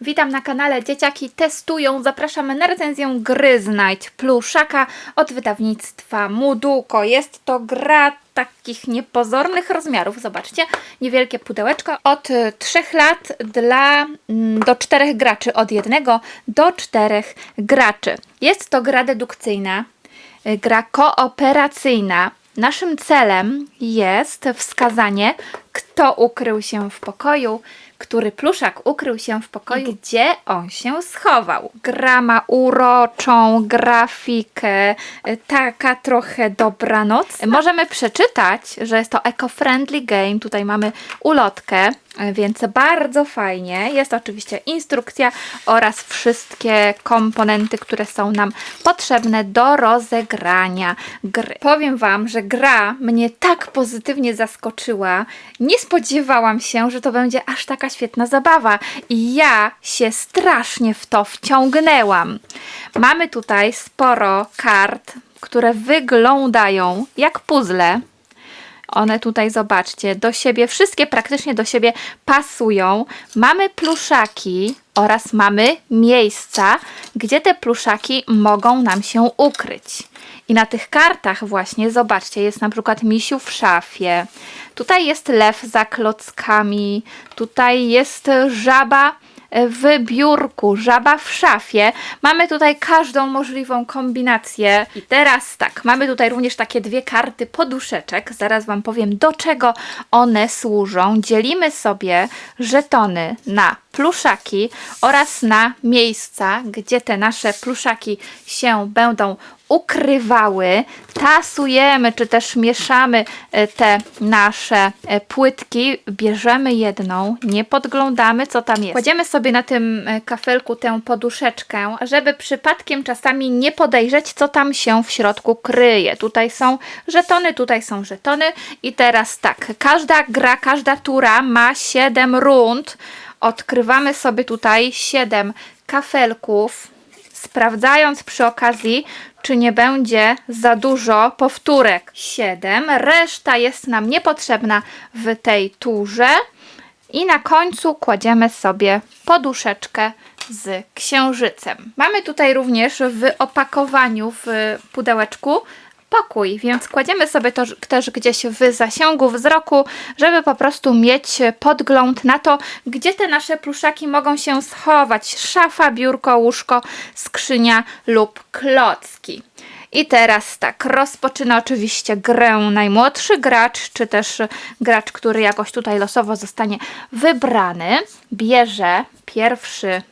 Witam na kanale Dzieciaki Testują. Zapraszamy na recenzję gry Znajdź Pluszaka od wydawnictwa Muduko. Jest to gra takich niepozornych rozmiarów. Zobaczcie, niewielkie pudełeczko od 3 lat dla mm, do 4 graczy, od 1 do 4 graczy. Jest to gra dedukcyjna, y, gra kooperacyjna. Naszym celem jest wskazanie, kto ukrył się w pokoju, który pluszak ukrył się w pokoju, gdzie on się schował. Gra ma uroczą grafikę, y, taka trochę dobranoc. Możemy przeczytać, że jest to eco-friendly game. Tutaj mamy ulotkę, y, więc bardzo fajnie. Jest oczywiście instrukcja oraz wszystkie komponenty, które są nam potrzebne do rozegrania gry. Powiem Wam, że gra mnie tak pozytywnie zaskoczyła. Nie spodziewałam się, że to będzie aż taka świetna zabawa i ja się strasznie w to wciągnęłam. Mamy tutaj sporo kart, które wyglądają jak puzzle. One tutaj, zobaczcie, do siebie, wszystkie praktycznie do siebie pasują. Mamy pluszaki oraz mamy miejsca, gdzie te pluszaki mogą nam się ukryć. I na tych kartach właśnie, zobaczcie, jest na przykład misiu w szafie. Tutaj jest lew za klockami. Tutaj jest żaba w biurku, żaba w szafie. Mamy tutaj każdą możliwą kombinację. I teraz tak, mamy tutaj również takie dwie karty poduszeczek. Zaraz Wam powiem, do czego one służą. Dzielimy sobie żetony na pluszaki oraz na miejsca, gdzie te nasze pluszaki się będą ukrywały. Tasujemy, czy też mieszamy e, te nasze e, płytki. Bierzemy jedną, nie podglądamy, co tam jest. Kładziemy sobie na tym e, kafelku tę poduszeczkę, żeby przypadkiem czasami nie podejrzeć, co tam się w środku kryje. Tutaj są żetony, tutaj są żetony. I teraz tak, każda gra, każda tura ma 7 rund. Odkrywamy sobie tutaj 7 kafelków, sprawdzając przy okazji, czy nie będzie za dużo powtórek. 7. Reszta jest nam niepotrzebna w tej turze. I na końcu kładziemy sobie poduszeczkę z księżycem. Mamy tutaj również w opakowaniu, w pudełeczku pokój, więc kładziemy sobie to też gdzieś w zasięgu wzroku, żeby po prostu mieć podgląd na to, gdzie te nasze pluszaki mogą się schować. Szafa, biurko, łóżko, skrzynia lub klocki. I teraz tak, rozpoczyna oczywiście grę najmłodszy gracz, czy też gracz, który jakoś tutaj losowo zostanie wybrany. Bierze pierwszy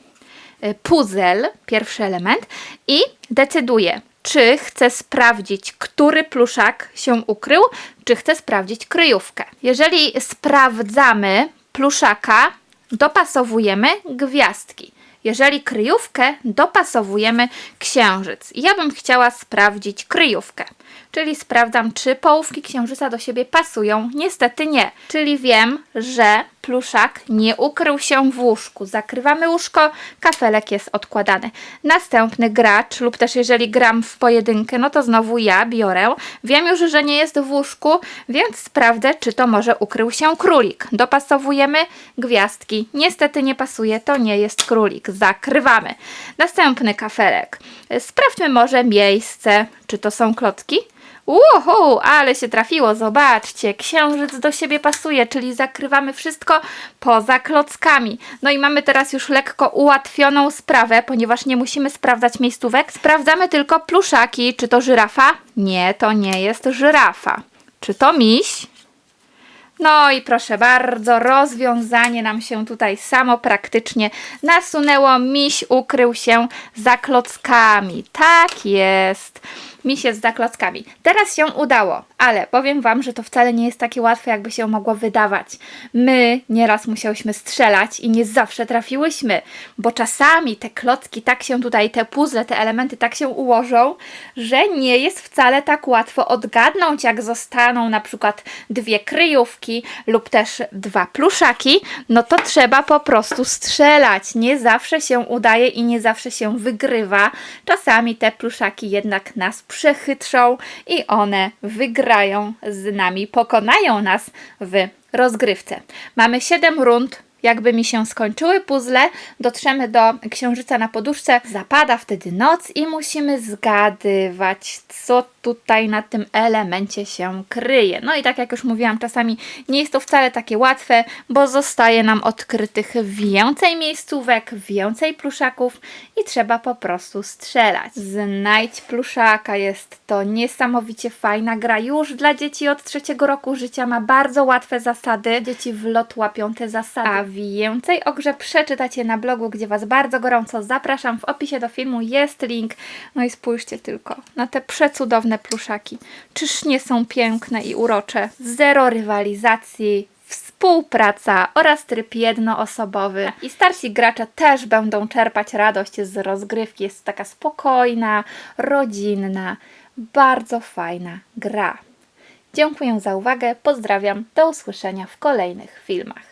y, puzzle, pierwszy element i decyduje, czy chce sprawdzić, który pluszak się ukrył, czy chce sprawdzić kryjówkę. Jeżeli sprawdzamy pluszaka, dopasowujemy gwiazdki. Jeżeli kryjówkę, dopasowujemy księżyc. Ja bym chciała sprawdzić kryjówkę. Czyli sprawdzam, czy połówki księżyca do siebie pasują. Niestety nie. Czyli wiem, że pluszak nie ukrył się w łóżku. Zakrywamy łóżko, kafelek jest odkładany. Następny gracz, lub też jeżeli gram w pojedynkę, no to znowu ja biorę. Wiem już, że nie jest w łóżku, więc sprawdzę, czy to może ukrył się królik. Dopasowujemy gwiazdki. Niestety nie pasuje, to nie jest królik. Zakrywamy. Następny kafelek. Sprawdźmy może miejsce, czy to są klocki. Uhu, ale się trafiło, zobaczcie, księżyc do siebie pasuje, czyli zakrywamy wszystko poza klockami. No i mamy teraz już lekko ułatwioną sprawę, ponieważ nie musimy sprawdzać miejscówek. Sprawdzamy tylko pluszaki, czy to żyrafa? Nie, to nie jest żyrafa. Czy to miś? No i proszę bardzo, rozwiązanie nam się tutaj samo praktycznie nasunęło. Miś ukrył się za klockami. Tak jest. Miś jest za klockami. Teraz się udało, ale powiem Wam, że to wcale nie jest takie łatwe, jakby się mogło wydawać. My nieraz musiałyśmy strzelać i nie zawsze trafiłyśmy, bo czasami te klocki tak się tutaj, te puzzle, te elementy tak się ułożą, że nie jest wcale tak łatwo odgadnąć, jak zostaną na przykład dwie kryjówki lub też dwa pluszaki, no to trzeba po prostu strzelać. Nie zawsze się udaje i nie zawsze się wygrywa. Czasami te pluszaki jednak nas przechytrzą i one wygrają z nami, pokonają nas w rozgrywce. Mamy 7 rund. Jakby mi się skończyły puzzle, dotrzemy do księżyca na poduszce, zapada wtedy noc i musimy zgadywać, co tutaj na tym elemencie się kryje. No i tak jak już mówiłam, czasami nie jest to wcale takie łatwe, bo zostaje nam odkrytych więcej miejscówek, więcej pluszaków i trzeba po prostu strzelać. Znajdź pluszaka jest to niesamowicie fajna gra już dla dzieci od trzeciego roku życia, ma bardzo łatwe zasady. Dzieci w lot łapią te zasady. Więcej o grze przeczytacie na blogu, gdzie Was bardzo gorąco zapraszam. W opisie do filmu jest link. No i spójrzcie tylko na te przecudowne pluszaki. Czyż nie są piękne i urocze? Zero rywalizacji, współpraca oraz tryb jednoosobowy. I starsi gracze też będą czerpać radość z rozgrywki. Jest taka spokojna, rodzinna, bardzo fajna gra. Dziękuję za uwagę, pozdrawiam, do usłyszenia w kolejnych filmach.